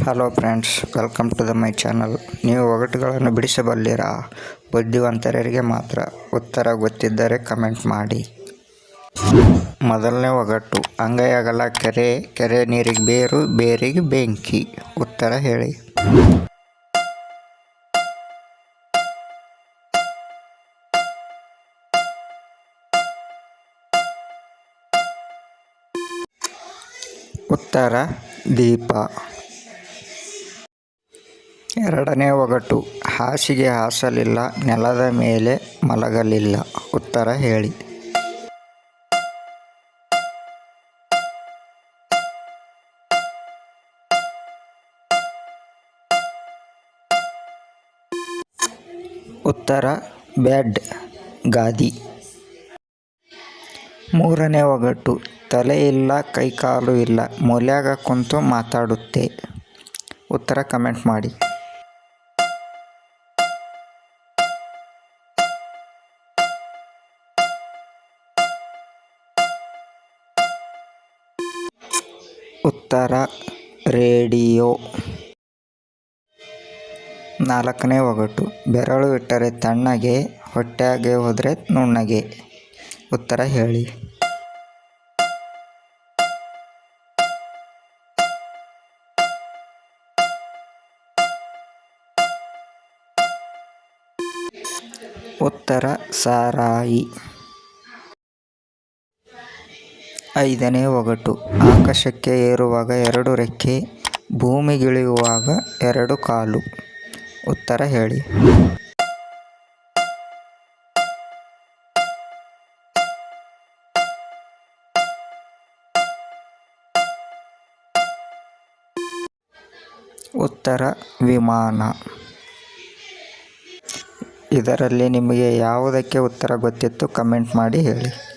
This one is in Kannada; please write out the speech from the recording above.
Hello friends welcome to the my channel ನೀವು ಒಗಟುಗಳನ್ನು ಬಿಡಿಸಬಲ್ಲಿರಾ? ಬುದ್ಧಿವಂತರಿಗೆ ಮಾತ್ರ ಉತ್ತರ ಗೊತ್ತಿದ್ದರೆ ಕಮೆಂಟ್ ಮಾಡಿ. ಮೊದಲನೇ ಒಗಟು ಅಂಗೈ ಅಗಲ ಕೆರೆ ಕೆರೆ ನೀರಿಗೆ ಬೇರು, ಬೇರಿಗೆ ಬೆಂಕಿ. ಉತ್ತರ ಹೇಳಿ. ಉತ್ತರ, ದೀಪ. ಎರಡನೇ ಒಗಟು, ಹಾಸಿಗೆ ಹಾಸಲಿಲ್ಲ, ನೆಲದ ಮೇಲೆ ಮಲಗಲಿಲ್ಲ. ಉತ್ತರ ಹೇಳಿ. ಉತ್ತರ, ಬ್ಯಾಡ್, ಗಾದಿ. ಮೂರನೇ ಒಗಟು, ತಲೆ ಇಲ್ಲ, ಕೈಕಾಲು ಇಲ್ಲ, ಮೂಲ್ಯಾಗ ಕುಂತು ಮಾತಾಡುತ್ತೆ. ಉತ್ತರ ಕಮೆಂಟ್ ಮಾಡಿ. ಉತ್ತರ ರೇಡಿಯೋ. ನಾಲ್ಕನೇ ಒಗಟು. ಬೆರಳು ಇಟ್ಟರೆ ತಣ್ಣಗೆ ಹೊಟ್ಯಾಗೆ ಹೋದರೆ ನುಣ್ಣಗೆ. ಉತ್ತರ ಹೇಳಿ. ಉತ್ತರ ಸಾರಾಯಿ. ಐದನೇ ಒಗಟು. ಆಕಾಶಕ್ಕೆ ಏರುವಾಗ ಎರಡು ರೆಕ್ಕೆ ಭೂಮಿಗಿಳಿಯುವಾಗ ಎರಡು ಕಾಲು. ಉತ್ತರ ಹೇಳಿ. ಉತ್ತರ ವಿಮಾನ. ಇದರಲ್ಲಿ ನಿಮಗೆ ಯಾವುದಕ್ಕೆ ಉತ್ತರ ಗೊತ್ತಿತ್ತು? ಕಮೆಂಟ್ ಮಾಡಿ ಹೇಳಿ.